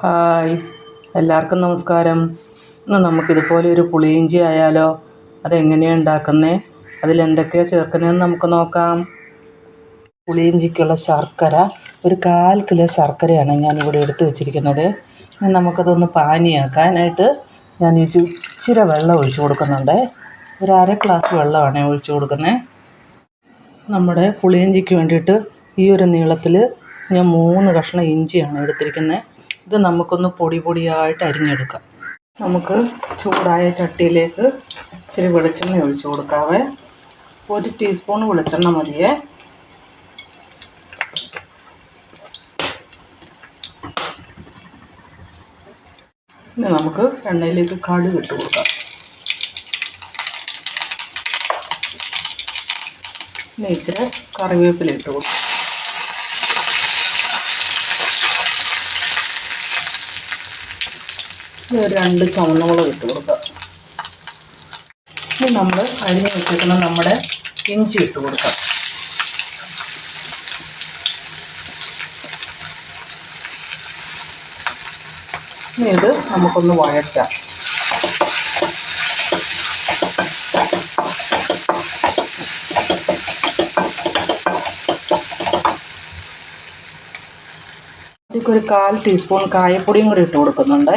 Hi. എല്ലാവർക്കും നമസ്കാരം. ഇന്ന് നമുക്കിതുപോലെ ഒരു പുളിയിഞ്ചി ആയാലോ? അതെങ്ങനെയാണ് ഉണ്ടാക്കുന്നത് അതിലെന്തൊക്കെയാണ് ചേർക്കുന്നതെന്ന് നമുക്ക് നോക്കാം. പുളിയിഞ്ചിക്കുള്ള ശർക്കര. ഒരു കാൽ കിലോ ശർക്കരയാണ് ഞാനിവിടെ എടുത്തു വെച്ചിരിക്കുന്നത്. നമുക്കതൊന്ന് പാനിയാക്കാനായിട്ട് ഞാൻ ഇച്ചിരി വെള്ളം ഒഴിച്ചു കൊടുക്കുന്നുണ്ട്. ഒരു അര ഗ്ലാസ് വെള്ളമാണ് ഒഴിച്ചു കൊടുക്കുന്നത് നമ്മുടെ പുളിയിഞ്ചിക്ക് വേണ്ടിയിട്ട് ഈ ഒരു നീളത്തിൽ ഞാൻ മൂന്ന് കഷ്ണം ഇഞ്ചിയാണ് എടുത്തിരിക്കുന്നത് ഇത് നമുക്കൊന്ന് പൊടി പൊടിയായിട്ട് അരിഞ്ഞെടുക്കാം. നമുക്ക് ചൂടായ ചട്ടിയിലേക്ക് ഇച്ചിരി വെളിച്ചെണ്ണ ഒഴിച്ചു കൊടുക്കാവേ. ഒരു ടീസ്പൂൺ വെളിച്ചെണ്ണ മതിയേ. ഇനി നമുക്ക് എണ്ണയിലേക്ക് കടുക് ഇട്ട് കൊടുക്കാം. ഇനി ഇച്ചിരി കറിവേപ്പില ഇട്ട് കൊടുക്കാം. രണ്ട് ചുവന്നുമുളക് ഇട്ട് കൊടുക്കാം. ഇനി നമ്മൾ അരിഞ്ഞ് വെച്ചേക്കുന്ന നമ്മുടെ ഇഞ്ചി ഇട്ട് കൊടുക്കാം. ഇനി ഇത് നമുക്കൊന്ന് വഴറ്റാം. ഒരു കാൽ ടീസ്പൂൺ കായപ്പൊടിയും കൂടി ഇട്ട് കൊടുക്കുന്നുണ്ട്.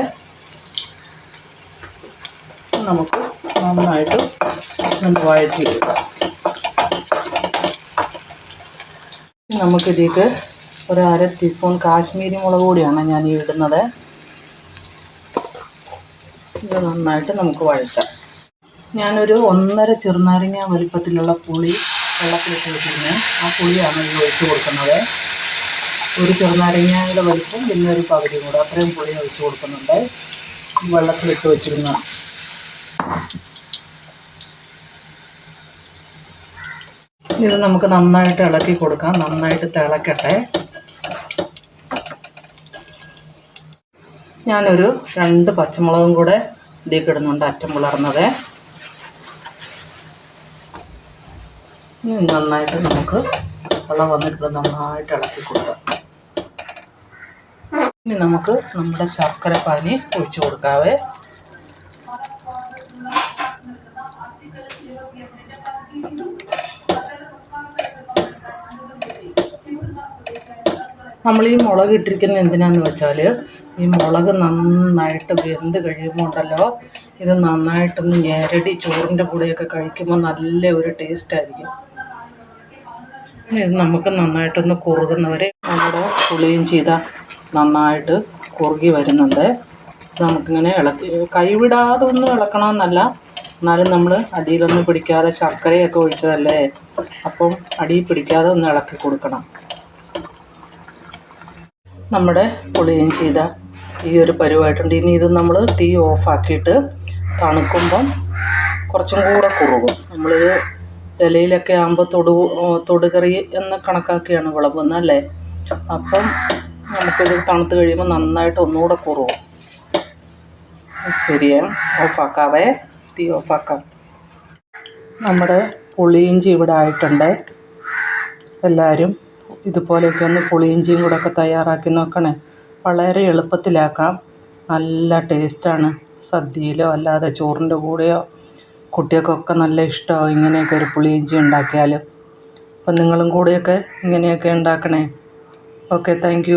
നമുക്ക് നന്നായിട്ട് ഒന്ന് വഴറ്റിയെടുക്കാം. നമുക്കിതിലേക്ക് ഒരു അര ടീസ്പൂൺ കാശ്മീരി മുളക് പൊടിയാണ് ഞാൻ ഈ ഇടുന്നത്. ഇത് നന്നായിട്ട് നമുക്ക് വഴറ്റാം. ഞാനൊരു ഒന്നര ചെറുനാരങ്ങ വലിപ്പത്തിലുള്ള പുളി വെള്ളത്തിലിട്ട് വെച്ചിരുന്നത് ആ പുളിയാണ് ഇതിൽ ഒഴിച്ചു കൊടുക്കുന്നത്. ഒരു ചെറുനാരങ്ങയുടെ വലിപ്പം പിന്നെ ഒരു പകുതി കൂടെ അത്രയും പുളി ഒഴിച്ചു കൊടുക്കുന്നുണ്ട്. വെള്ളത്തിലിട്ട് വെച്ചിരുന്ന ഇത് നമുക്ക് നന്നായിട്ട് ഇളക്കി കൊടുക്കാം. നന്നായിട്ട് തിളക്കട്ടെ. ഞാനൊരു രണ്ട് പച്ചമുളകും കൂടെ ഇതിലേക്ക് ഇടുന്നുണ്ട് അറ്റം പിളർന്നത് ഇനി നന്നായിട്ട് നമുക്ക് വെള്ളം വന്നിട്ട് നന്നായിട്ട് ഇളക്കി കൊടുക്കാം. ഇനി നമുക്ക് നമ്മുടെ ശർക്കര പാനി ഒഴിച്ചു കൊടുക്കാവേ. നമ്മൾ ഈ മുളക് ഇട്ടിരിക്കുന്നത് എന്തിനാന്ന് വെച്ചാൽ ഈ മുളക് നന്നായിട്ട് വെന്ത് കഴിയുമ്പോൾ ഉണ്ടല്ലോ ഇത് നന്നായിട്ടൊന്ന് ഞെരടി ചോറിന്റെ കൂടെയൊക്കെ കഴിക്കുമ്പോൾ നല്ല ഒരു ടേസ്റ്റ് ആയിരിക്കും. ഇത് നമുക്ക് നന്നായിട്ടൊന്ന് കുറുകുന്നവരെ നമ്മുടെ പുളിയും ചെയ്ത നന്നായിട്ട് കുറുകി വരുന്നുണ്ട്. നമുക്കിങ്ങനെ ഇളക്കി കൈവിടാതെ ഒന്നും ഇളക്കണമെന്നല്ല എന്നാലും നമ്മൾ അടിയിലൊന്നും പിടിക്കാതെ ശർക്കരയൊക്കെ ഒഴിച്ചതല്ലേ? അപ്പം അടിയിൽ പിടിക്കാതെ ഒന്ന് ഇളക്കി കൊടുക്കണം. നമ്മുടെ പുളിയും ചെയ്ത ഈ ഒരു പരുവായിട്ടുണ്ട് ഇനി ഇത് നമ്മൾ തീ ഓഫാക്കിയിട്ട് തണുക്കുമ്പം കുറച്ചും കൂടെ കുറുകും. നമ്മളിത് ഇലയിലൊക്കെ ആകുമ്പോൾ തൊടു തൊടുകറി എന്ന് കണക്കാക്കിയാണ് വിളമ്പുന്നത് അല്ലേ? അപ്പം നമുക്കിത് തണുത്ത് കഴിയുമ്പോൾ നന്നായിട്ട് ഒന്നുകൂടെ കുറുകും. ശരിയേ ഓഫാക്കാവേ തീ ഓഫാക്കാം നമ്മുടെ പുളിയിഞ്ചി ഇവിടെ ആയിട്ടുണ്ട്. എല്ലാവരും ഇതുപോലെയൊക്കെ ഒന്ന് പുളിയിഞ്ചിയും കൂടെ ഒക്കെ തയ്യാറാക്കി നോക്കണേ. വളരെ എളുപ്പത്തിലാക്കാം. നല്ല ടേസ്റ്റാണ്. സദ്യയിലോ അല്ലാതെ ചോറിന്റെ കൂടെയോ കുട്ടികൾക്കൊക്കെ നല്ല ഇഷ്ടമാവും ഇങ്ങനെയൊക്കെ ഒരു പുളിയിഞ്ചി ഉണ്ടാക്കിയാൽ അപ്പം നിങ്ങളും കൂടെയൊക്കെ ഇങ്ങനെയൊക്കെ ഉണ്ടാക്കണേ. Okay thank